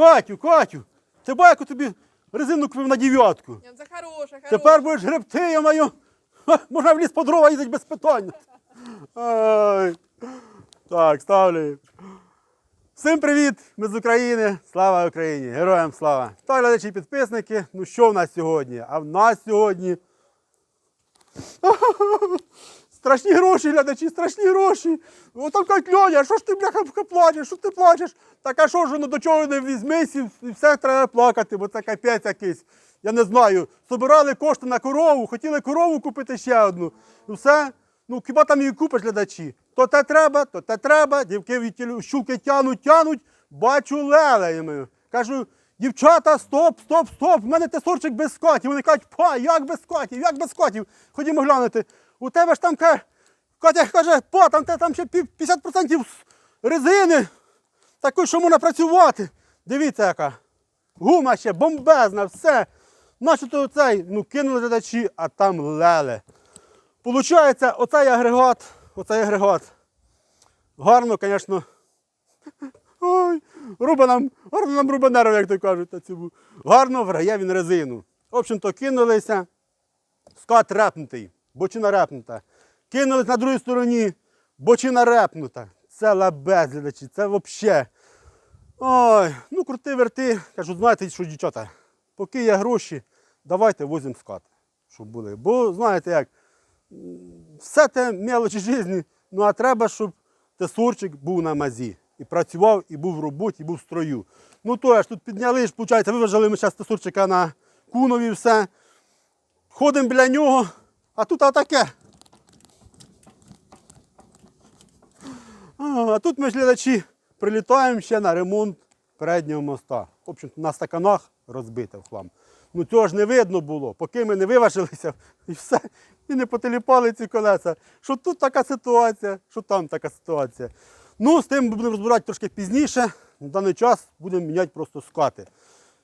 Катю, Катю, ти байку тобі резину купив на дев'ятку. Ні, Це хороша, хороша. Тепер будеш гребти, я маю. Можна в ліс по дрова їздити без питань. Ай. Так, ставлю. Всім привіт! Ми з України. Слава Україні! Героям слава! Та глядачі і підписники. Ну що в нас сьогодні? А в нас сьогодні. Страшні гроші, глядачі, страшні гроші. О, там кажуть, Льоня, що ж ти, бляха, плачеш, що ти плачеш? Так а що ж воно до чого не візьмись і все треба плакати, бо це капець якийсь. Я не знаю. Собирали кошти на корову, хотіли корову купити ще одну. І все. Ну, хіба там її купиш глядачі? То те треба, то те треба. Дівки щуки тянуть, тянуть, бачу лелеями. Кажу, дівчата, стоп, стоп, стоп, в мене тесорчик без скотів. Вони кажуть, па, як без скотів, як без скотів? Ходімо глянути. У тебе ж там ка- Катя каже, па, там, там ще 50% резини. Такої, що можна працювати. Дивіться, яка. Гума ще бомбезна, все. Наче то цей, ну, кинули глядачі, а там леле. Получається, оцей агрегат, оцей агрегат. Гарно, звісно. Ой, руба нам, гарно нам руба нерв, як то кажуть. цьому. Гарно врає він резину. В общем-то, кинулися. Скат репнутий, бочина репнута. Кинулись на другій стороні, бочина репнута. Це лабез, це взагалі. Ой, ну крути верти. Кажу, знаєте, що дівчата, поки є гроші, давайте возимо скат, щоб були. Бо знаєте як, все те мелочі житті, ну а треба, щоб тесорчик був на мазі. І працював, і був в роботі, і був в строю. Ну то я ж тут підняли, ж, виважали ми зараз тесорчика на кунові все. Ходимо біля нього, а тут отаке. А, тут ми ж глядачі прилітаємо ще на ремонт переднього моста. В общем, на стаканах розбите в хлам. Ну цього ж не видно було, поки ми не виважилися і все, і не потеліпали ці колеса. Що тут така ситуація, що там така ситуація. Ну, з тим будемо розбирати трошки пізніше. На даний час будемо міняти просто скати.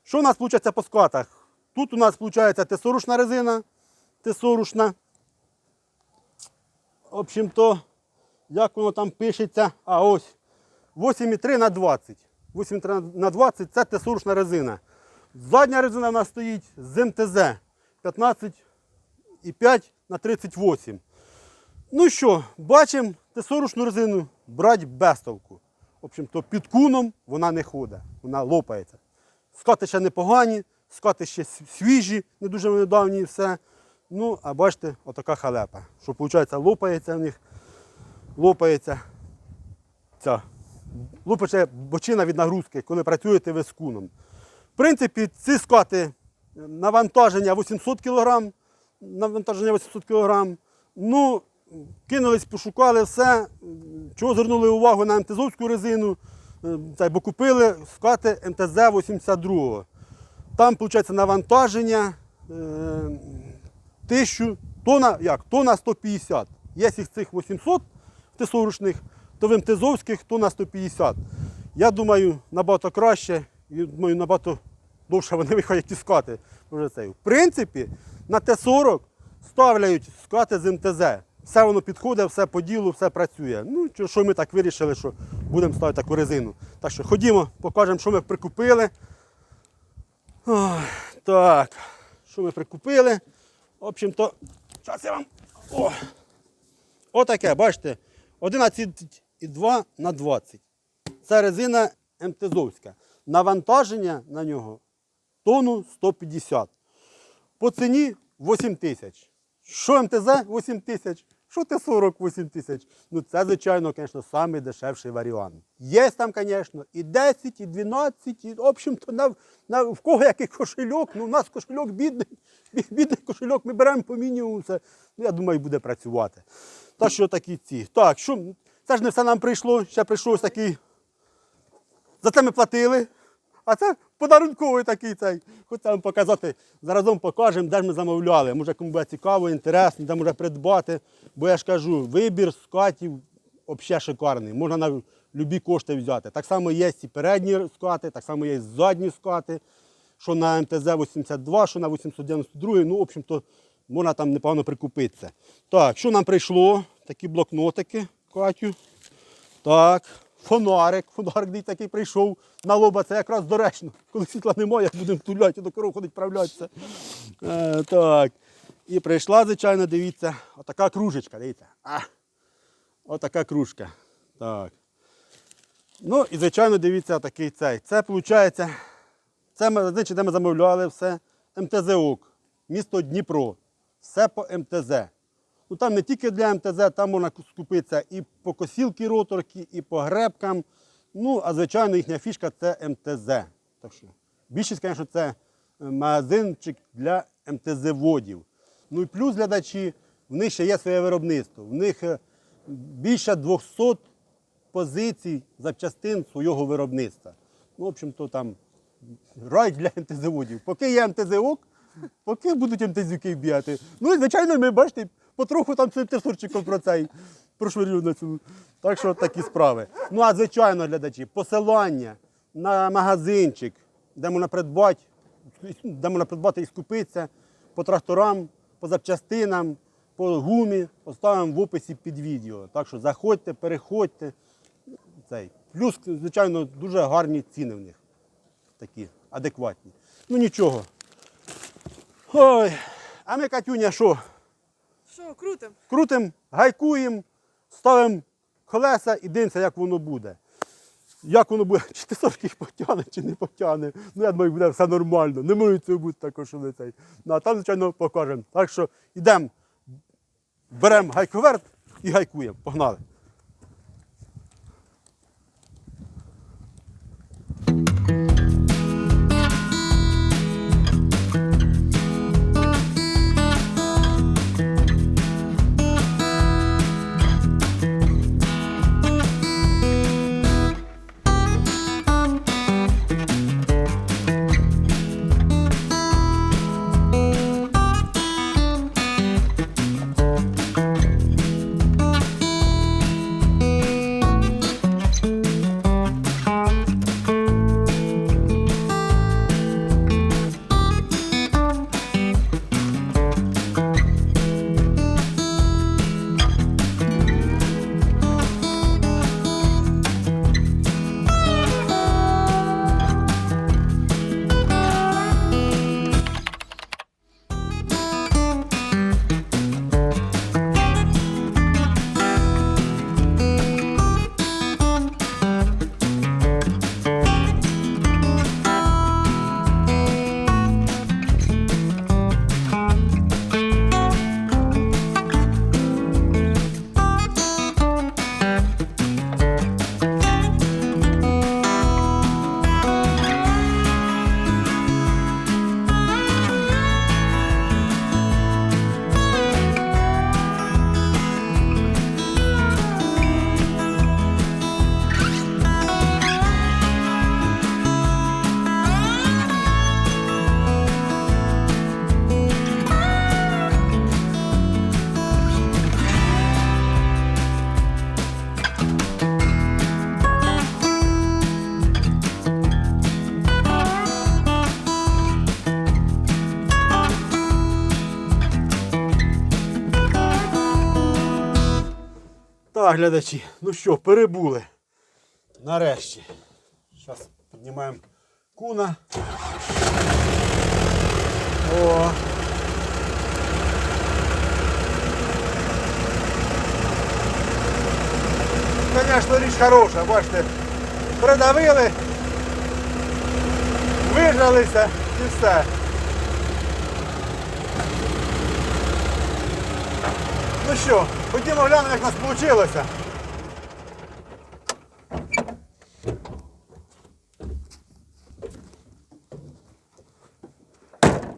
Що у нас виходить по скатах? Тут у нас виходить тесорушна резина, тесорушна. В общем-то, як воно там пишеться, а ось 8,3 на 20. 8,3 на 20 це тесурушна резина. Задня резина у нас стоїть з МТЗ 15,5 на 38. Ну що, бачимо тесорушну резину брати без толку. В общем-то, під куном вона не ходить, вона лопається. Скати ще непогані, скати ще свіжі, не дуже недавні і все. Ну, а бачите, отака халепа. Що виходить, лопається в них, лопається ця. Лопаче бочина від нагрузки, коли працюєте ви з куном. В принципі, ці скати е, навантаження 800 кг, навантаження 800 кг. Ну, кинулись, пошукали все. Чого звернули увагу на МТЗовську резину, е, бо купили скати МТЗ 82. Там, виходить, навантаження е, 1000, тона, як? Тона 150. Якщо цих 800 тесорушних, то в МТЗовських тона 150. Я думаю, набагато краще, і думаю, набагато довше вони виходять ті скати. Вже цей. В принципі, на Т-40 ставляють скати з МТЗ. Все воно підходить, все по ділу, все працює. Ну, що- ми так вирішили, що будемо ставити таку резину. Так що ходімо, покажемо, що ми прикупили. Ой, так, що ми прикупили? В общем-то, зараз я вам. О, отаке, бачите, 11,2 на 20. Це резина МТЗовська. Навантаження на нього тонну 150. По ціні 8 тисяч. Що МТЗ 8 тисяч? Що Т-40 8 тисяч? Ну це, звичайно, звісно, самий дешевший варіант. Є там, звісно, і 10, і 12, і, в общем-то, на, на, в кого який кошельок, ну у нас кошельок бідний, бідний кошельок, ми беремо по мінімуму, це, ну, я думаю, буде працювати. Так що такі ці. Так, що, це ж не все нам прийшло, ще прийшов ось такий за це ми платили. А це подарунковий такий цей. Хочу вам показати. Заразом покажемо, де ж ми замовляли. Може, кому буде цікаво, інтересно, де може придбати. Бо я ж кажу, вибір скатів взагалі шикарний. Можна на любі кошти взяти. Так само є і передні скати, так само є і задні скати, що на МТЗ-82, що на 892. Ну, в общем-то, можна там непогано прикупитися. Так, що нам прийшло? Такі блокнотики, Катю. Так, фонарик. Фонарик десь такий прийшов на лоба. Це якраз доречно. Коли світла немає, будемо туляти, до коров ходить правлятися. Е, так. І прийшла, звичайно, дивіться, отака кружечка, дивіться. А, отака кружка. Так. Ну і, звичайно, дивіться, такий цей. Це виходить, це магазин, де ми замовляли все. МТЗ-ок, місто Дніпро. Все по МТЗ. Ну там не тільки для МТЗ, там можна скупитися і по косілки роторки, і по гребкам. Ну, а звичайно, їхня фішка це МТЗ. Так що більшість, звісно, це магазинчик для МТЗ-водів. Ну і плюс глядачі, в них ще є своє виробництво. В них е, більше 200 позицій запчастин свого виробництва. Ну, в общем-то, там рай для МТЗ-водів. Поки є МТЗ-ок, поки будуть МТЗюки бігати. Ну і звичайно, ми бачите, потроху там цим тесурчиком про цей прошвирю на цю. Так що такі справи. Ну а звичайно, глядачі, посилання на магазинчик, де можна придбати, де можна придбати і скупитися по тракторам, по запчастинам, по гумі, поставимо в описі під відео. Так що заходьте, переходьте. Цей. Плюс, звичайно, дуже гарні ціни в них такі адекватні. Ну нічого. Ой. А ми, Катюня, що? Що, крутим? Крутим, гайкуємо, ставимо колеса і дивимося, як воно буде. Як воно буде, чи тисовки їх потягне, чи не потягне. Ну, я думаю, буде все нормально. Не може це бути також, не цей. Ну, а там, звичайно, покажемо. Так що йдемо, беремо гайковерт і гайкуємо. Погнали. Глядачі, ну що, перебули. Нарешті. Зараз піднімаємо куна. О. Звісно, річ хороша, бачите. Придавили, вижалися і все. Ну що, ходімо глянемо, як у нас вийшло.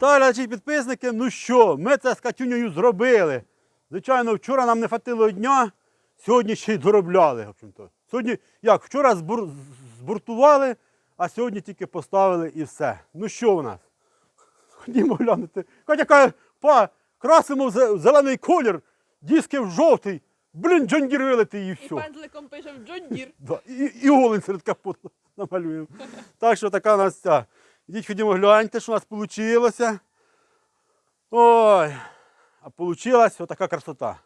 Та, глядачі підписники, ну що, ми це з Катюнею зробили. Звичайно, вчора нам не хватило дня, сьогодні ще й доробляли. в. Сьогодні, як, вчора збур, збуртували, а сьогодні тільки поставили і все. Ну що у нас? Ходімо глянути. Катя каже, па, красимо в зелений колір, диски в жовтий. Блін, Джондір вилетить і І все. пензликом пишемо Джон Дір. Да, і, і голень серед капоту намалюємо. Так що така у нас ця. Ідіть ходімо гляньте, що у нас вийшло. Ой, а вийшла отака красота.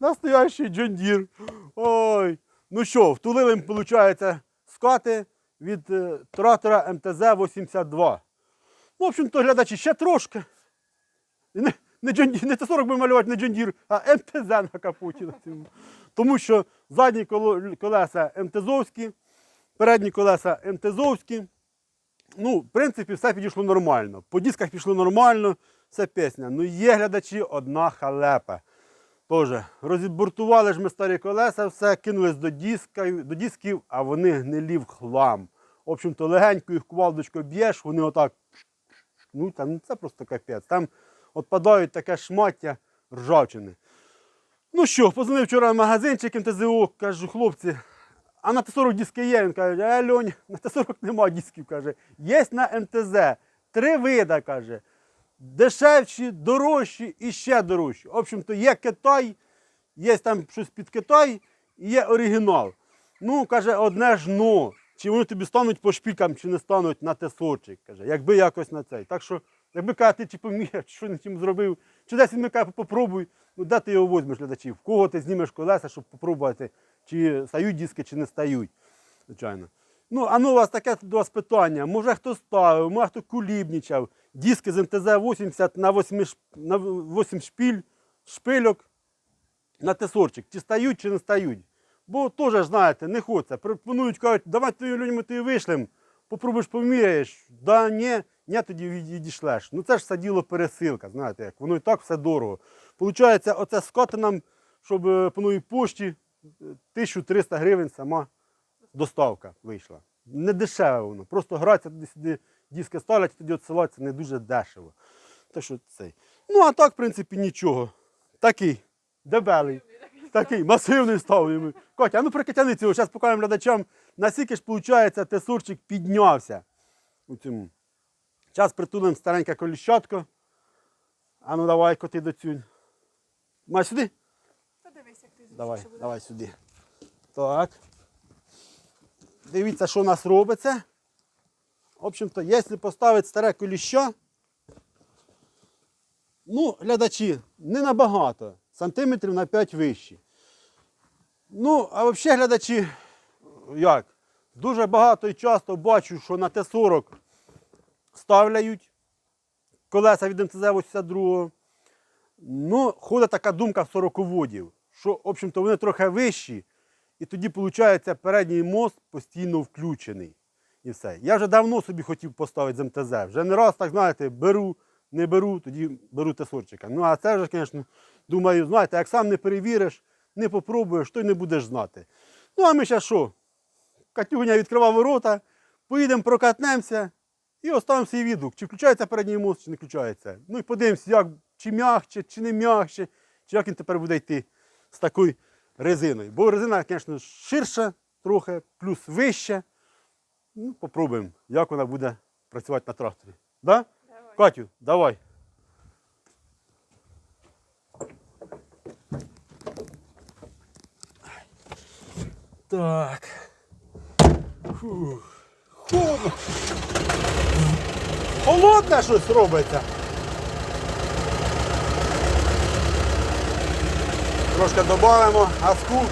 Настоящий Джон Дір. Ой. Ну що, втулили, виходить, скати від е, трактора МТЗ-82. Ну, в общем-то, глядачі, ще трошки. Не, не, не Т-40 будемо малювати, не Джон Дір, а МТЗ на капоті. Тому що задні колеса МТЗовські, передні колеса МТЗовські. Ну, в принципі, все підійшло нормально. По дисках пішло нормально, все пісня. Ну, є глядачі, одна халепа. Тоже розбуртували ж ми старі колеса, все, кинулись до, диска, до дисків, а вони гнилі в хлам. В общем-то, легенько їх кувалдочкою б'єш, вони отак. Ну, там, це просто капець. Там отпадають таке шмаття ржавчини. Ну що, позвонив вчора в магазинчик МТЗО, кажу, хлопці, а на Т-40 диски є. Він каже, а Льонь, на Т-40 нема дисків. каже. Є на МТЗ. Три вида, каже. Дешевші, дорожчі і ще дорожчі. В общем-то, є Китай, є там щось під Китай і є оригінал. Ну, каже, одне ж ну. Чи вони тобі стануть по шпікам, чи не стануть на тесочок. Каже, якби якось на цей. Так що, якби каже, ти чи поміг, що не чим зробив, чи десь він каже, попробуй, ну де ти його візьмеш, глядачів? В кого ти знімеш колеса, щоб попробувати, чи стають диски, чи не стають. Звичайно. Ну, а ну у вас таке до вас питання. Може хто ставив, може хто кулібнічав. Диски з МТЗ-80 на 8, на 8 шпіль, шпильок на тесорчик. Чи стають, чи не стають. Бо теж, знаєте, не хочеться. Пропонують, кажуть, давай твої людьми ми тобі вишлем, попробуєш поміряєш. Да, ні, ні, тоді відійшлеш. Ну це ж все діло пересилка, знаєте, як воно і так все дорого. Получається, оце скоти нам, щоб е, по новій пошті е, 1300 гривень сама доставка вийшла. Не дешеве воно. Просто гратися туди сюди диски ставлять, тоді відсилати, це не дуже дешево. Так що цей. Ну, а так, в принципі, нічого. Такий дебелий. Такий масивний став. Котя, а ну прикатяни зараз покажемо глядачам, наскільки ж, виходить, тесурчик піднявся у цьому. Зараз притулимо стареньке коліщатко. А ну давай, коти до цю. Май сюди? Подивись, як ти звідси Давай, давай сюди. Так. Дивіться, що у нас робиться. В общем-то, якщо поставити старе коліщо, ну, глядачі, не набагато, сантиметрів на 5 вищі. Ну, а взагалі, глядачі, як? Дуже багато і часто бачу, що на Т-40 ставляють колеса від МТЗ-82. Ну, ходить така думка в сороководів, що, в общем-то, вони трохи вищі, і тоді, виходить, передній мост постійно включений. І все. Я вже давно собі хотів поставити з МТЗ. Вже не раз, так знаєте, беру, не беру, тоді беру тесорчика. Ну, а це вже, звісно, думаю, знаєте, як сам не перевіриш, не попробуєш, то й не будеш знати. Ну, а ми ще що? Катюня відкривав ворота, поїдемо прокатнемося і оставимо свій відгук, чи включається передній мост, чи не включається. Ну і подивимося, як, чи м'ягче, чи не м'ягче, чи як він тепер буде йти з такою резиною. Бо резина, звісно, ширша трохи, плюс вища. Ну, попробуємо, як вона буде працювати на тракторі. Да? Давай. Катю, давай. Так. Фух. Холодно. Холодне щось робиться. Трошки додамо газку.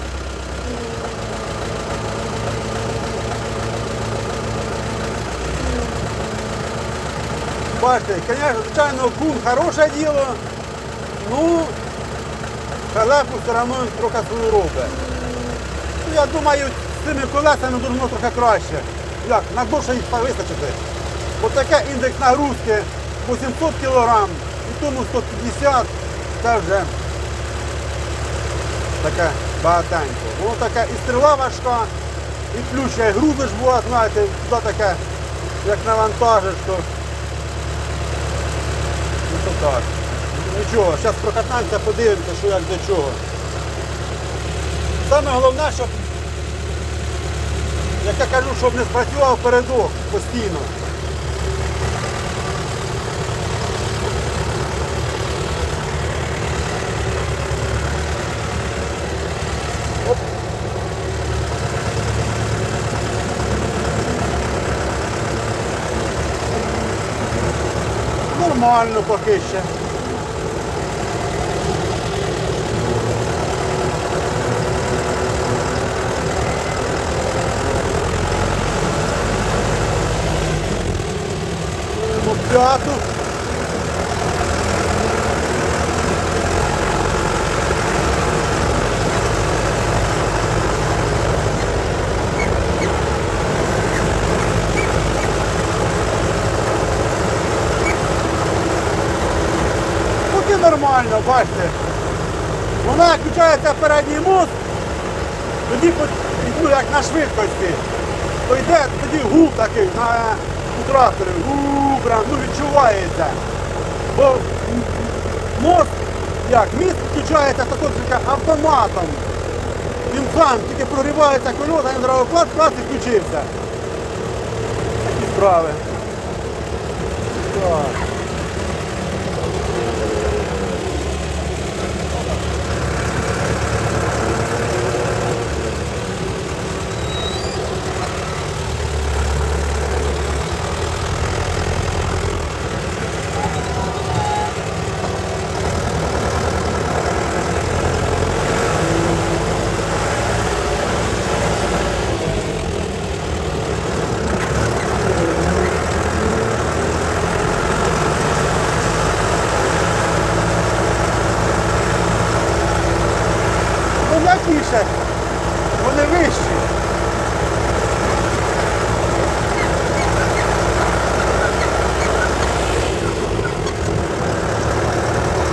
Бачите, звісно, звичайно, кун хороше діло, ну, халепу все одно трохи свою робить. Ну, я думаю, з цими колесами должно трохи краще. Як, на довше їх вистачити. Бо таке індекс нагрузки 800 кг, і тому 150, це вже таке багатенько. Воно таке і стріла важка, і плюс ще й грузи ж була, знаєте, туди таке, як навантажиш, то Ну то так. Нічого, зараз прокатаємося, подивимося, що як до чого. Саме головне, щоб, як я кажу, щоб не спрацював передок постійно. Нормально поки ще. хату. Поки нормально, бачите. Вона включається передній мост, тоді ну, як на швидкості, то йде тоді гул такий на у тракторі, прям, ну відчувається. Бо мост, як, міст включається також автоматом. Він сам тільки прогрівається кольоса, він зразу клас, клас і включився. Такі справи. Так. Ну м'якіше, вони вищі.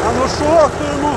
А ну що хто йому?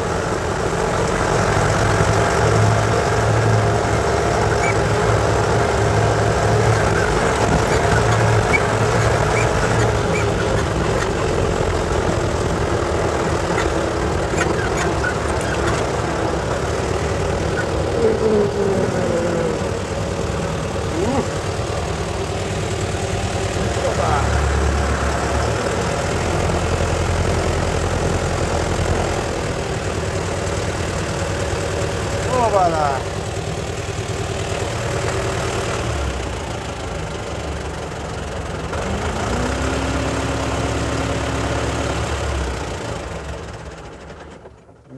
Опа-на.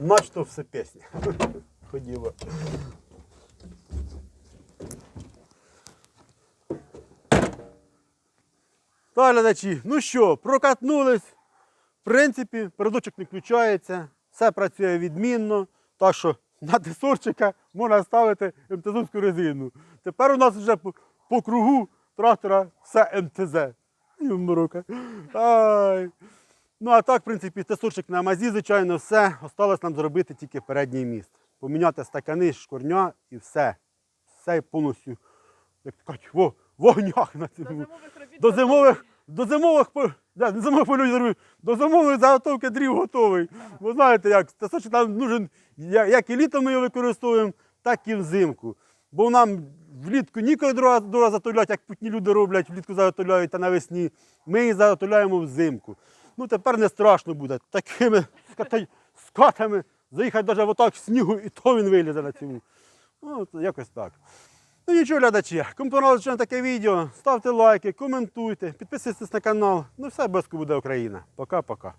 Начто все пісня. Ходімо. Так, глядачі, ну що, прокатнулись. В принципі, передочок не включається, все працює відмінно. Так що на десорчика можна ставити МТЗовську резину. Тепер у нас вже по, по кругу трактора все МТЗ. Ай. Ну а так, в принципі, тесорчик на мазі, звичайно, все. Осталось нам зробити тільки передній міст. Поміняти стакани, шкурня і все. Все повністю, як кажуть, во, в огнях на До зимових робіт. До зимових, до зимових, да, не зимових зробив, до зимової заготовки дрів готовий. Ви знаєте, як те, нам нужен, як і літом ми його використовуємо, так і взимку. Бо нам влітку ніколи дрова, дрова як путні люди роблять, влітку заготовляють, а навесні. Ми її заготовляємо взимку. Ну тепер не страшно буде. Такими ската- скатами заїхати навіть в отак снігу, і то він вилізе на цьому. Ну, якось так. Ну нічого, глядачі, кому понравилось таке відео, ставте лайки, коментуйте, підписуйтесь на канал. Ну все, без буде Україна. Пока-пока.